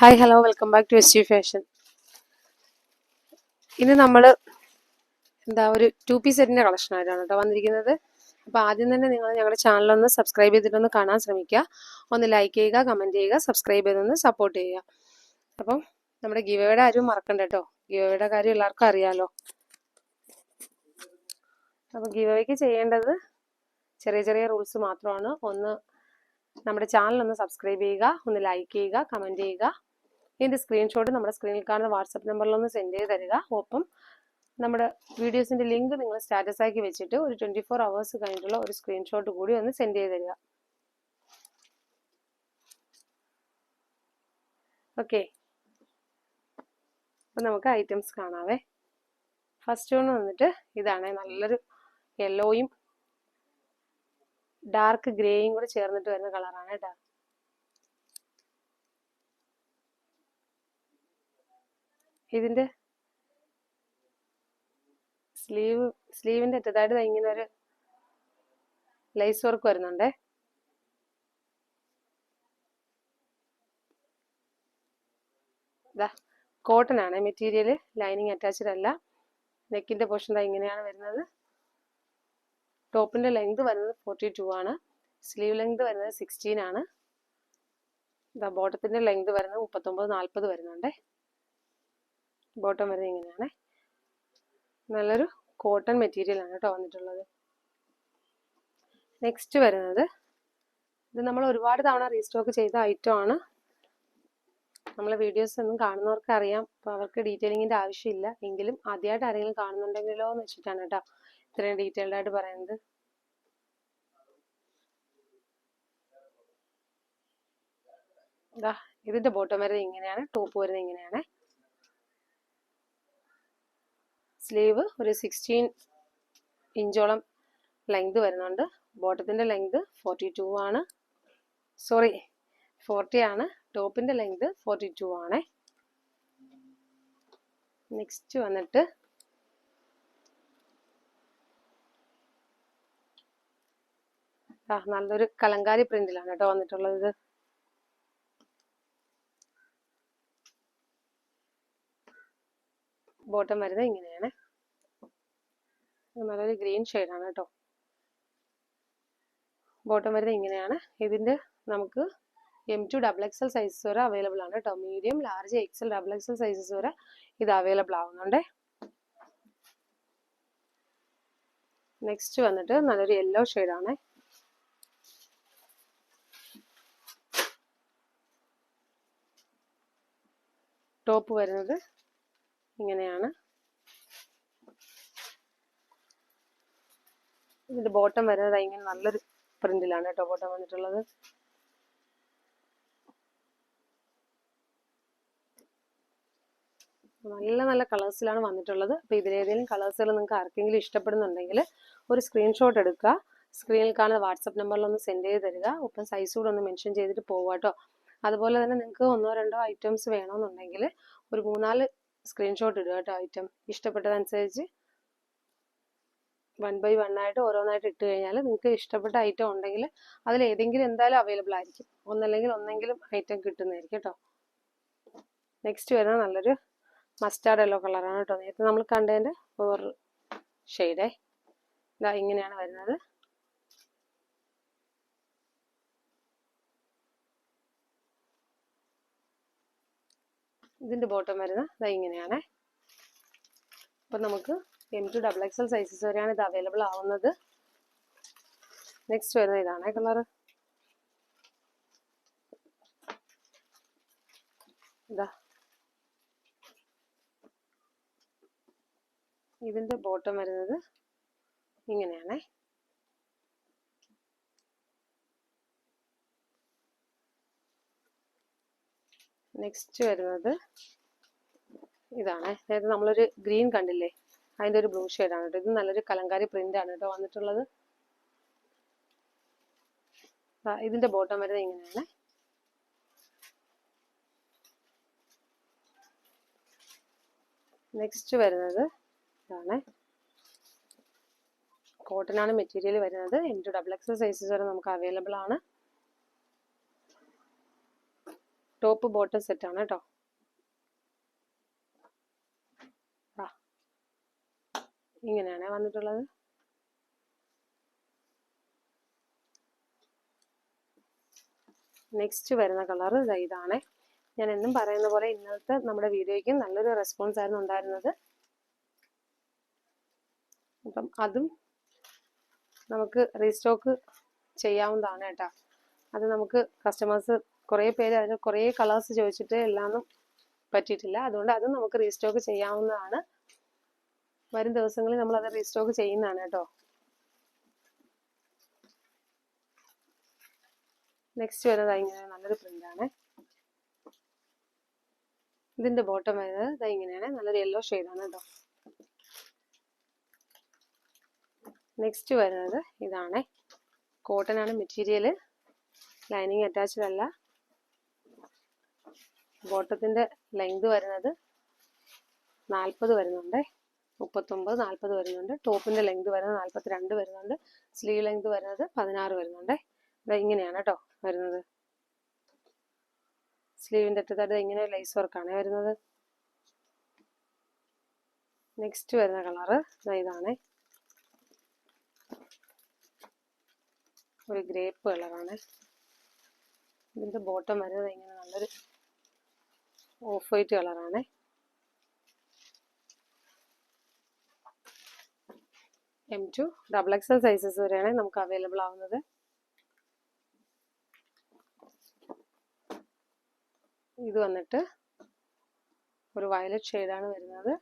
Hi hello welcome back to S U fashion ഇനി നമ്മൾ എന്താ ഒരു ടു പീസ് സെറ്റിന്റെ കളക്ഷൻ ആയിട്ടാണ് കേട്ടോ വന്നിരിക്കുന്നത്. അപ്പോൾ ആദ്യം തന്നെ നിങ്ങൾ ഞങ്ങളുടെ ചാനലൊന്ന് സബ്സ്ക്രൈബ് ചെയ്തിട്ടൊന്ന് കാണാൻ ശ്രമിക്കുക ഒന്ന് ലൈക്ക് ചെയ്യുക കമന്റ് ചെയ്യുക സബ്സ്ക്രൈബ് ചെയ്തൊന്ന് സപ്പോർട്ട് ചെയ്യുക. അപ്പം നമ്മുടെ ഗിവയുടെ ആരും മറക്കണ്ട കേട്ടോ ഗിവയുടെ കാര്യം എല്ലാവർക്കും അറിയാമല്ലോ അപ്പോൾ ഗിവയ്ക്ക് ചെയ്യേണ്ടത് ചെറിയ ചെറിയ റൂൾസ് മാത്രമാണ്. ഒന്ന് നമ്മുടെ ചാനൽ ഒന്ന് സബ്സ്ക്രൈബ് ചെയ്യുക ഒന്ന് ലൈക്ക് ചെയ്യുക കമന്റ് ചെയ്യുക. ഇതിന്റെ സ്ക്രീൻഷോട്ട് നമ്മുടെ സ്ക്രീനിൽ കാണുന്ന വാട്സപ്പ് നമ്പറിൽ ഒന്ന് സെൻഡ് ചെയ്ത് തരിക. ഒപ്പം നമ്മുടെ വീഡിയോസിന്റെ ലിങ്ക് നിങ്ങൾ സ്റ്റാറ്റസ് ആക്കി വെച്ചിട്ട് ഒരു ട്വന്റി ഫോർ അവേഴ്സ് കഴിഞ്ഞിട്ടുള്ള ഒരു സ്ക്രീൻഷോട്ട് കൂടി ഒന്ന് സെൻഡ് ചെയ്ത് തരിക. ഓക്കെ അപ്പം നമുക്ക് ഐറ്റംസ് കാണാവേ. ഫസ്റ്റ് വൺ വന്നിട്ട് ഇതാണ്. നല്ലൊരു യെല്ലോയും ഡാർക്ക് ഗ്രേയും കൂടെ ചേർന്നിട്ട് വരുന്ന കളറാണ് കേട്ടോ ഇതിന്റെ സ്ലീവ് സ്ലീവിന്റെ അറ്റത്തായിട്ട് ഇങ്ങനെ ഒരു ലൈസ് വർക്ക് വരുന്നുണ്ടേ. കോട്ടൺ ആണ്. മെറ്റീരിയൽ ലൈനിങ് അറ്റാച്ച്ഡ് അല്ല. നെക്കിന്റെ പോർഷൻ ദാ ഇങ്ങനെയാണ് വരുന്നത്. ടോപ്പിന്റെ ലെങ്ത് വരുന്നത് ഫോർട്ടി ടു ആണ്. സ്ലീവ് ലെങ്ത് വരുന്നത് സിക്സ്റ്റീൻ ആണ്. ഇതാ ബോട്ടത്തിന്റെ ലെങ്ത് വരുന്നത് മുപ്പത്തൊമ്പത് നാൽപ്പത് വരുന്നുണ്ടേ. ബോട്ടം വരെ ഇങ്ങനെയാണ്. നല്ലൊരു കോട്ടൺ മെറ്റീരിയൽ ആണ് കേട്ടോ വന്നിട്ടുള്ളത്. നെക്സ്റ്റ് വരുന്നത്. ഇത് നമ്മൾ ഒരുപാട് തവണ റീസ്റ്റോക്ക് ചെയ്ത ഐറ്റം ആണ്. നമ്മളെ വീഡിയോസ് ഒന്നും കാണുന്നവർക്ക് അറിയാം. അപ്പോൾ അവർക്ക് ഡീറ്റെയിലിങ്ങിന്റെ ആവശ്യമില്ല. എങ്കിലും ആദ്യമായിട്ട് ആരെങ്കിലും കാണുന്നുണ്ടെങ്കിലോ എന്ന് വെച്ചിട്ടാണ് കേട്ടോ ഇത്രയും ഡീറ്റെയിൽഡ് ആയിട്ട് പറയുന്നത്. ഇതാ ഇതിന്റെ ബോട്ടം വരുന്നത് ഇങ്ങനെയാണ്. ടോപ്പ് വരുന്നത് ഇങ്ങനെയാണ്. സ്ലീവ് ഒരു സിക്സ്റ്റീൻ ഇഞ്ചോളം ലെങ്ത് വരുന്നുണ്ട്. ബോട്ടത്തിന്റെ ലെങ്ത് ഫോർട്ടി ടു ആണ്. സോറി ഫോർട്ടി ആണ്. ടോപ്പിന്റെ ലെങ്ത് ഫോർട്ടി ടു ആണ്. നെക്സ്റ്റ് വന്നിട്ട് നല്ലൊരു കലങ്കാരി പ്രിന്റിലാണ് കേട്ടോ വന്നിട്ടുള്ളത്. ബോട്ടം വരുന്നത് ഇങ്ങനെയാണ്. നല്ലൊരു ഗ്രീൻ ഷെയ്ഡാണ് കേട്ടോ. ബോട്ടം വരുന്നത് ഇങ്ങനെയാണ്. ഇതിന്റെ നമുക്ക് M to double XL sizes വരെ അവൈലബിൾ ആണ് കേട്ടോ. Medium large XL double XL sizes വരെ ഇത് അവൈലബിൾ ആവുന്നുണ്ട്. നെക്സ്റ്റ് വന്നിട്ട് നല്ലൊരു യെല്ലോ ഷെയ്ഡാണ് ടോപ്പ് വരുന്നത് ഇങ്ങനെയാണ്. ഇതിന്റെ ബോട്ടം വരുന്നത് ഇങ്ങനെ നല്ലൊരു പ്രിന്റിലാണ് കേട്ടോ ബോട്ടം വന്നിട്ടുള്ളത്. നല്ല നല്ല കളേഴ്സിലാണ് വന്നിട്ടുള്ളത്. അപ്പോൾ ഇതിലേതെങ്കിലും കളേഴ്സുകൾ നിങ്ങൾക്ക് ആർക്കെങ്കിലും ഇഷ്ടപ്പെടുന്നുണ്ടെങ്കിൽ ഒരു സ്ക്രീൻഷോട്ട് എടുക്കുക. സ്ക്രീനിൽ കാണുന്ന വാട്സപ്പ് നമ്പറിലൊന്ന് സെൻഡ് ചെയ്ത് തരിക. ഒപ്പം സൈസ് കൂടെ ഒന്ന് മെൻഷൻ ചെയ്തിട്ട് പോവുക കേട്ടോ. അതുപോലെ തന്നെ നിങ്ങൾക്ക് ഒന്നോ രണ്ടോ ഐറ്റംസ് വേണമെന്നുണ്ടെങ്കിൽ ഒരു മൂന്നാൽ സ്ക്രീൻഷോട്ട് ഇടുക കേട്ടോ ഐറ്റം ഇഷ്ടപ്പെട്ടതനുസരിച്ച് വൺ ബൈ വൺ ആയിട്ട് ഓരോന്നായിട്ട് ഇട്ട് കഴിഞ്ഞാൽ നിങ്ങൾക്ക് ഇഷ്ടപ്പെട്ട ഐറ്റം ഉണ്ടെങ്കിൽ അതിൽ ഏതെങ്കിലും എന്തായാലും അവൈലബിൾ ആയിരിക്കും. ഒന്നല്ലെങ്കിൽ ഒന്നെങ്കിലും ഐറ്റം കിട്ടുന്നതായിരിക്കും കേട്ടോ. നെക്സ്റ്റ് വരുന്നത് നല്ലൊരു മസ്റ്റാർഡ് യെല്ലോ കളറാണ് കേട്ടോ. നേരത്തെ നമ്മൾ കണ്ടതിന്റെ ഓർ ഷെയ്ഡേ ഇതാ ഇങ്ങനെയാണ് വരുന്നത്. ഇതിന്റെ ബോട്ടം വരുന്നത് ഇതാ ഇങ്ങനെയാണ്. അപ്പം നമുക്ക് M to double XL sizes വരെയാണ് ഇത് അവൈലബിൾ ആവുന്നത്. നെക്സ്റ്റ് വരുന്നത് ഇതാണ് കളർ ഇതാ. ഇതിന്റെ ബോട്ടം വരുന്നത് ഇങ്ങനെയാണേ. നെക്സ്റ്റ് വരുന്നത് ഇതാണ്. അതായത് നമ്മളൊരു ഗ്രീൻ കണ്ടില്ലേ? അതിന്റെ ഒരു ബ്ലൂ ആണ് കേട്ടോ. ഇത് നല്ലൊരു കലങ്കാരി പ്രിന്റ് ആണ് കേട്ടോ വന്നിട്ടുള്ളത്. ഇതിന്റെ ബോട്ടം വരുന്നത് ഇങ്ങനെയാണ്. നെക്സ്റ്റ് വരുന്നത് ഇതാണ്. കോട്ടൺ ആണ് മെറ്റീരിയൽ വരുന്നത്. M to double X sizes വരെ നമുക്ക് അവൈലബിൾ ആണ്. ടോപ്പ് ബോട്ടം ആണ് കേട്ടോ ഇങ്ങനെയാണ് വന്നിട്ടുള്ളത്. നെക്സ്റ്റ് വരുന്ന കളർ ഇതാണ്. ഞാൻ എന്നും പറയുന്ന പോലെ ഇന്നത്തെ നമ്മുടെ വീഡിയോയ്ക്ക് നല്ലൊരു റെസ്പോൺസ് ആയിരുന്നു ഉണ്ടായിരുന്നത്. അപ്പം അതും നമുക്ക് റീസ്റ്റോക്ക് ചെയ്യാവുന്നതാണ് കേട്ടോ അത് നമുക്ക് കസ്റ്റമേഴ്സ് കുറേ പേര് അതിന് കുറേ കളേഴ്സ് ചോദിച്ചിട്ട് എല്ലാമൊന്നും പറ്റിയിട്ടില്ല. അതുകൊണ്ട് അതും നമുക്ക് റീസ്റ്റോക്ക് ചെയ്യാവുന്നതാണ്. വരും ദിവസങ്ങളിൽ നമ്മൾ അത് റീസ്റ്റോക്ക് ചെയ്യുന്നതാണ് കേട്ടോ. നെക്സ്റ്റ് വരുന്നത് ഇങ്ങനെ നല്ലൊരു പ്രിന്റ് ആണ്. ഇതിന്റെ ബോട്ടം വരുന്നത് ദാ ഇങ്ങനെയാണ്. നല്ലൊരു യെല്ലോ ആണ് കേട്ടോ. നെക്സ്റ്റ് വരുന്നത് ഇതാണ്. കോട്ടൺ ആണ് മെറ്റീരിയൽ ലൈനിങ് അറ്റാച്ച്ഡ് അല്ല. ബോട്ടത്തിന്റെ ലെങ്ത് വരുന്നത് നാൽപ്പത് വരുന്നുണ്ട്. മുപ്പത്തൊമ്പത് നാൽപ്പത് വരുന്നുണ്ട്. ടോപ്പിന്റെ ലെങ്ത് വരുന്നത് നാൽപ്പത്തിരണ്ട് വരുന്നുണ്ട്. സ്ലീവ് ലെങ്ത് വരുന്നത് പതിനാറ് വരുന്നുണ്ട്. ഇത് ഇങ്ങനെയാണ് കേട്ടോ വരുന്നത്. സ്ലീവിന്റെ അറ്റത്തായിട്ട് ഇങ്ങനെ ലൈസ് വർക്കാണ് വരുന്നത്. നെക്സ്റ്റ് വരുന്ന കളറ് ഇതാണ്. ഒരു ഗ്രേപ്പ് കളറാണ് ഇതിന്റെ ബോട്ടം വരുന്നത് ഇങ്ങനെ നല്ലൊരു ഓഫ് വൈറ്റ് കളറാണ് M to double XL sizes വരെയാണ് നമുക്ക് അവൈലബിൾ ആവുന്നത്. ഇത് വന്നിട്ട് ഒരു വയലറ്റ് ഷെയ്ഡാണ് വരുന്നത്.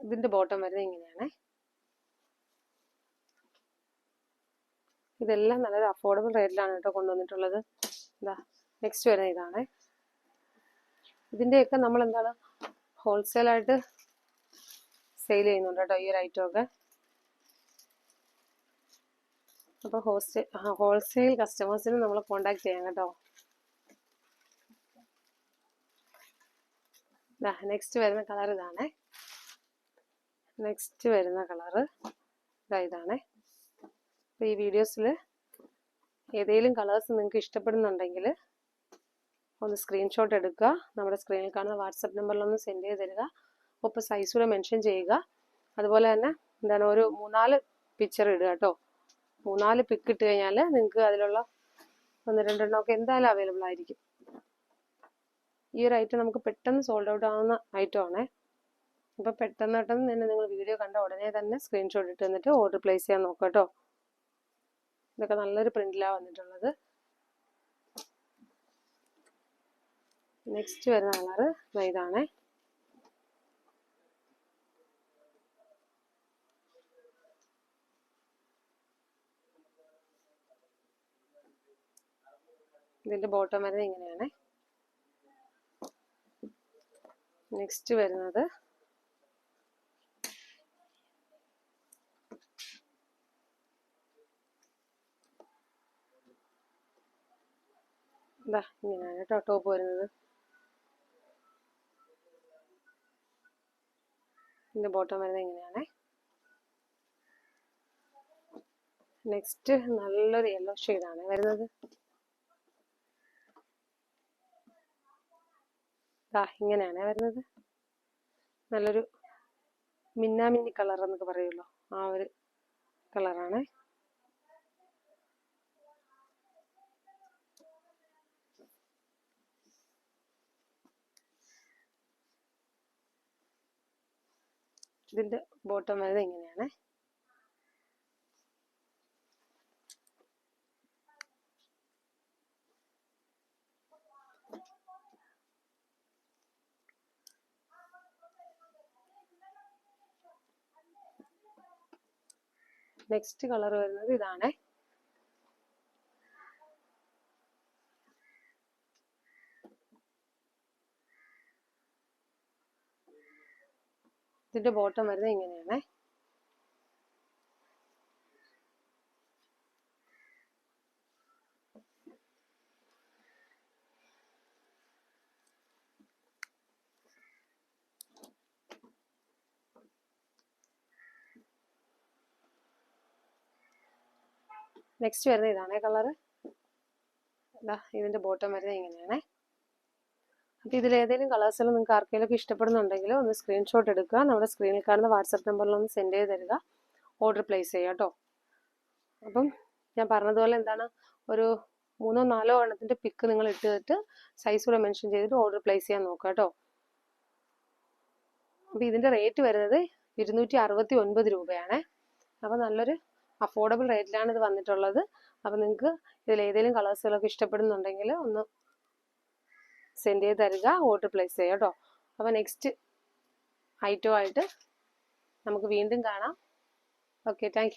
ഇതിന്റെ ബോട്ടം വരുന്നത് ഇങ്ങനെയാണ്. ഇതെല്ലാം നല്ലൊരു അഫോർഡബിൾ റേറ്റിലാണ് കേട്ടോ കൊണ്ടുവന്നിട്ടുള്ളത്. ഇതാ നെക്സ്റ്റ് വരുന്ന ഇതാണ്. ഇതിന്റെയൊക്കെ നമ്മൾ എന്താണ് ഹോൾസെയിലായിട്ട് സെയിൽ ചെയ്യുന്നുണ്ട് കേട്ടോ ഈ ഒരു ഐറ്റം ഒക്കെ അപ്പോൾ ഹോസ്റ്റെ ഹോൾസെയിൽ കസ്റ്റമേഴ്സിന് നമ്മൾ കോണ്ടാക്ട് ചെയ്യാം കേട്ടോ. നെക്സ്റ്റ് വരുന്ന കളർ ഇതാണ്. നെക്സ്റ്റ് വരുന്ന കളറ് ഇതാ ഇതാണ്. അപ്പോൾ ഈ വീഡിയോസിൽ ഏതെങ്കിലും കളേഴ്സ് നിങ്ങൾക്ക് ഇഷ്ടപ്പെടുന്നുണ്ടെങ്കിൽ ഒന്ന് സ്ക്രീൻഷോട്ട് എടുക്കുക. നമ്മുടെ സ്ക്രീനിൽ കാണുന്ന വാട്സപ്പ് നമ്പറിലൊന്ന് സെൻഡ് ചെയ്ത് തരിക. ഒപ്പം സൈസ് കൂടെ മെൻഷൻ ചെയ്യുക. അതുപോലെ തന്നെ എന്താണ് ഒരു മൂന്നാൽ പിക്ചർ ഇടുക കേട്ടോ. മൂന്നാൽ പിക്ക് ഇട്ട് കഴിഞ്ഞാൽ നിങ്ങൾക്ക് അതിലുള്ള ഒന്ന് രണ്ടെണ്ണം ഒക്കെ എന്തായാലും അവൈലബിൾ ആയിരിക്കും. ഈ ഒരു ഐറ്റം നമുക്ക് പെട്ടെന്ന് സോൾഡ് ഔട്ട് ആവുന്ന ഐറ്റം ആണേ. അപ്പോൾ പെട്ടെന്ന് പെട്ടെന്ന് തന്നെ നിങ്ങൾ വീഡിയോ കണ്ട ഉടനെ തന്നെ സ്ക്രീൻഷോട്ട് ഇട്ട് തന്നിട്ട് ഓർഡർ പ്ലേസ് ചെയ്യാൻ നോക്കാം കേട്ടോ. ഇതൊക്കെ നല്ലൊരു പ്രിന്റിലാണ് വന്നിട്ടുള്ളത്. നെക്സ്റ്റ് വരുന്ന കളറ് ഇതാണേ. ഇതിന്റെ ബോട്ടം വരുന്നത് ഇങ്ങനെയാണ്. നെക്സ്റ്റ് വരുന്നത് ഇതാ ഇങ്ങനെയാണ് കേട്ടോ ടോപ്പ് വരുന്നത്. ഇതിന്റെ ബോട്ടം വരുന്നത് ഇങ്ങനെയാണ്. നെക്സ്റ്റ് നല്ലൊരു യെല്ലോ ആണ് വരുന്നത്. ദാ ഇങ്ങനെയാണ് വരുന്നത്. നല്ലൊരു മിന്നാമിന്നി കളർ എന്നൊക്കെ പറയുമല്ലോ ആ ഒരു കളറാണ് ഇതിന്റെ ബോട്ടം വരുന്നത് ഇങ്ങനെയാണ്. നെക്സ്റ്റ് കളർ വരുന്നത് ഇതാണ്. ഇതിന്റെ ബോട്ടം വരുന്നത് ഇങ്ങനെയാണ്. നെക്സ്റ്റ് വരുന്നത് ഇതാണേ കളറ് ഇതാ ഇതിന്റെ ബോട്ടം വരുന്നത് ഇങ്ങനെയാണേ. അപ്പോൾ ഇതിലേതെങ്കിലും കളേഴ്സിൽ നിങ്ങൾക്ക് ആർക്കെങ്കിലും ഇഷ്ടപ്പെടുന്നുണ്ടെങ്കിൽ ഒന്ന് സ്ക്രീൻഷോട്ട് എടുക്കുക. നമ്മുടെ സ്ക്രീനിൽ കാണുന്ന വാട്സപ്പ് നമ്പറിൽ ഒന്ന് സെൻഡ് ചെയ്ത് തരിക. ഓർഡർ പ്ലേസ് ചെയ്യുക കേട്ടോ അപ്പം ഞാൻ പറഞ്ഞതുപോലെ എന്താണ്? ഒരു മൂന്നോ നാലോ എണ്ണത്തിന്റെ പിക്ക് നിങ്ങൾ ഇട്ടിട്ട് സൈസ് കൂടെ മെൻഷൻ ചെയ്തിട്ട് ഓർഡർ പ്ലേസ് ചെയ്യാൻ നോക്കുക കേട്ടോ അപ്പോൾ ഇതിന്റെ റേറ്റ് വരുന്നത് ഇരുന്നൂറ്റി അറുപത്തി ഒൻപത് രൂപയാണേ. അപ്പോൾ നല്ലൊരു അഫോർഡബിൾ റേറ്റിലാണ് ഇത് വന്നിട്ടുള്ളത്. അപ്പോൾ നിങ്ങൾക്ക് ഇതിൽ ഏതെങ്കിലും കളേഴ്സുകളൊക്കെ ഇഷ്ടപ്പെടുന്നുണ്ടെങ്കിൽ ഒന്ന് സെൻഡ് ചെയ്ത് തരിക ഓർഡർ പ്ലേസ് ചെയ്യുക കേട്ടോ. അപ്പോൾ നെക്സ്റ്റ് ഐറ്റമായിട്ട് നമുക്ക് വീണ്ടും കാണാം. Okay thank